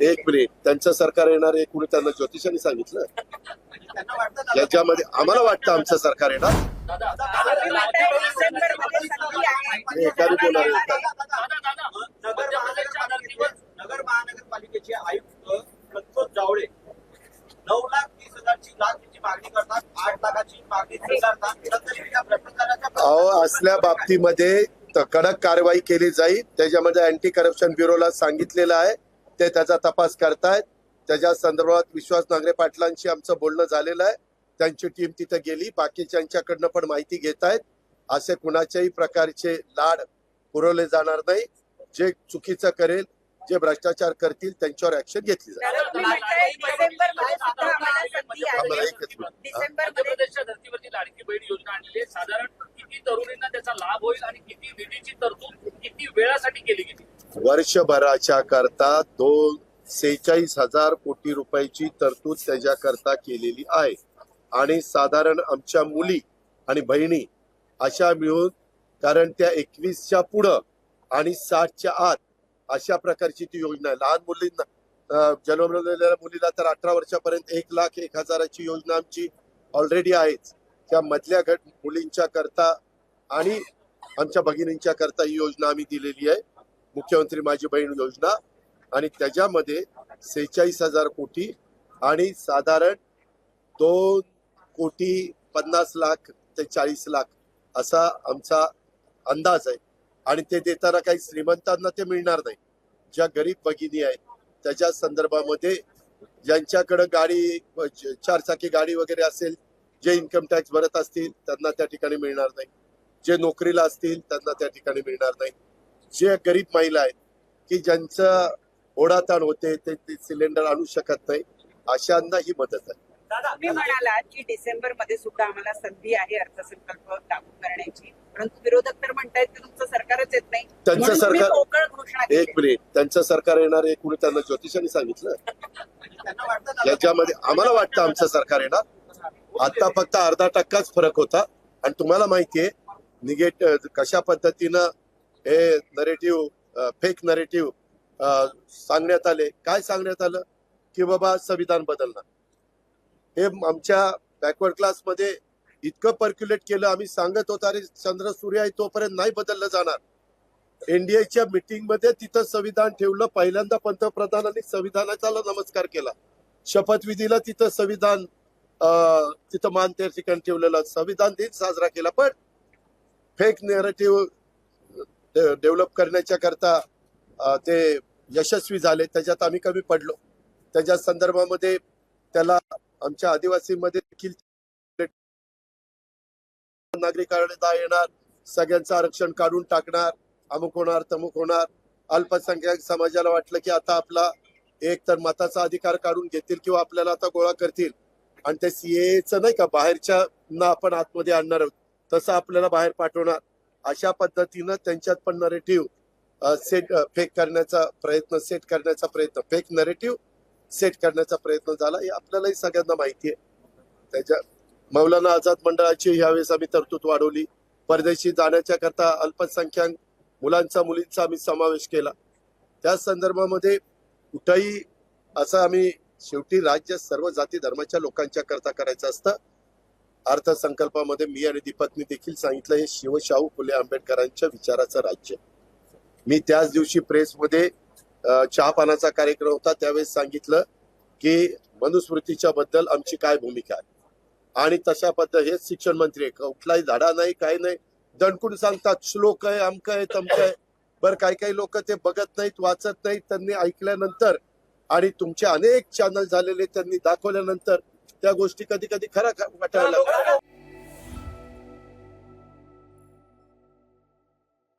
एक मिनिट. त्यांचं सरकार येणार आहे कुणी त्यांना ज्योतिषांनी सांगितलं? याच्यामध्ये आम्हाला वाटतं आमचं सरकार येणार. नगर महानगरपालिकेचे आयुक्त संतोष जावळे नऊ लाख तीस हजारची मागणी करतात आठ लाखाची मागणी स्वीकारतात. भ्रष्टाचाराच्या अहो असल्या बाबतीमध्ये कडक कारवाई केली जाईल. त्याच्यामध्ये अँटी करप्शन ब्युरोला सांगितलेलं आहे. ते त्याचा तपास करतायत. त्याच्या संदर्भात विश्वास नांगरे पाटलांशी आमचं बोलणं झालेलं आहे. त्यांची टीम तिथे गेली. बाकीच्यांच्याकडनं पण माहिती घेत आहेत असे कुणाच्याही प्रकारचे लाड पुरवले जाणार नाही. जे चुकीचं करेल जे भ्रष्टाचार करतील त्यांच्यावर ऍक्शन घेतली जाईल. हा. साधारण किती तरुणींना त्याचा लाभ होईल आणि किती निधीची तरतूद किती वेळासाठी केली गेली? वर्षभराच्या करता दोन सेहेचाळीस हजार कोटी रुपयाची तरतूद त्याच्याकरता केलेली आहे. आणि साधारण आमच्या मुली आणि बहिणी अशा मिळून कारण त्या एकवीसच्या पुढं आणि साठच्या आत अशा प्रकारची ती योजना आहे. लहान मुलींना जन्मलेल्या मुलीला तर अठरा वर्षापर्यंत एक लाख एक हजाराची योजना आमची ऑलरेडी आहेच. त्या मधल्या गट मुलींच्या करता आणि आमच्या भगिनींच्या करता ही योजना आम्ही दिलेली आहे. मुख्यमंत्री माझी बहीण योजना आणि त्याच्यामध्ये सेहेचाळीस हजार कोटी आणि साधारण दोन कोटी पन्नास लाख ते चाळीस लाख असा आमचा अंदाज आहे. आणि ते देताना काही श्रीमंतांना ते मिळणार नाही. ज्या गरीब भगिनी आहेत त्याच्या संदर्भामध्ये ज्यांच्याकडं गाडी चारचाकी गाडी वगैरे असेल जे इन्कम टॅक्स भरत असतील त्यांना त्या ठिकाणी मिळणार नाही. जे नोकरीला असतील त्यांना त्या ठिकाणी मिळणार नाही. जे गरीब महिला आहेत की ज्यांचं ओढाताण होते ते ते सिलेंडर आणू शकत नाही अशांना ही मदत आहे. तुम्ही म्हणालात की डिसेंबरमध्ये सुद्धा आम्हाला संधी आहे अर्थसंकल्प लागू करण्याची. परंतु विरोधक तर म्हणतायत की तुमचं सरकारच येत नाही. त्यांचं सरकार- एक मिनिट. त्यांचं सरकार येणार आहे कुणी त्यांना ज्योतिषांनी सांगितलं? याच्यामध्ये आम्हाला वाटतं आमचं सरकार येणार. आता फक्त अर्धा टक्काच फरक होता. आणि तुम्हाला माहितीये निगेट कशा पद्धतीनं हे नरेटिव्ह फेक नरेटिव्ह सांगण्यात आले. काय सांगण्यात आलं? की बाबा संविधान बदलणार. हे आमच्या बॅकवर्ड क्लासमध्ये इतकं पर्क्युलेट केलं आम्ही सांगत होतो अरे चंद्र सूर्य आहे तोपर्यंत नाही बदललं जाणार. एनडीएच्या मीटिंगमध्ये तिथं संविधान ठेवलं पहिल्यांदा पंतप्रधानांनी संविधानाचा नमस्कार केला. शपथविधीला तिथं संविधान अं, तिथं मान त्या ठिकाणी ठेवलेलं. संविधान दिन साजरा केला. पण फेक नेरेटिव्ह डेव्हलप करण्याच्या करता ते यशस्वी झाले. त्याच्यात आम्ही कमी पडलो. त्याच्या संदर्भामध्ये त्याला आमच्या आदिवासीमध्ये देखील नागरिकांना येणार सगळ्यांचं आरक्षण काढून टाकणार अमुक होणार तमुक होणार. अल्पसंख्याक समाजाला वाटलं की आता आपला एक तर मताचा अधिकार काढून घेतील किंवा आपल्याला आता गोळा करतील. आणि ते सीएचं नाही का बाहेरच्या ना आपण आतमध्ये आणणार आहोत. तसं आपल्याला बाहेर पाठवणार. अशा पद्धतीनं त्यांच्यात पण नरेटिव्ह सेट फेक करण्याचा प्रयत्न सेट करण्याचा प्रयत्न फेक नरेटिव्ह सेट करण्याचा प्रयत्न झाला हे आपल्यालाही सगळ्यांना माहिती आहे. त्याच्या मौलाना आझाद मंडळाची यावेळेस आम्ही तरतूद वाढवली. परदेशी जाण्याच्या करता अल्पसंख्याक मुलांचा मुलींचा आम्ही समावेश केला. त्या संदर्भामध्ये कुठंही असं आम्ही शेवटी राज्य सर्व जाती धर्माच्या लोकांच्या करता करायचं असतं. अर्थसंकल्पामध्ये मी आणि दीपकनी देखील सांगितलं हे शिवशाहू फुले आंबेडकरांच्या विचाराचं राज्य. मी त्याच दिवशी प्रेसमध्ये चहापानाचा कार्यक्रम होता त्यावेळेस सांगितलं की मनुस्मृतीच्या बद्दल आमची काय भूमिका आहे? आणि तशा पद्धत हेच शिक्षण मंत्री आहे कुठलाही धडा नाही काही नाही. दणकून सांगतात श्लोक आहे अमक आहे तमक आहे. बरं काही काही लोक ते बघत नाहीत वाचत नाहीत. त्यांनी ऐकल्यानंतर आणि तुमचे अनेक चॅनल झालेले त्यांनी दाखवल्यानंतर त्या गोष्टी कधी कधी खरा वाटायला लागतात.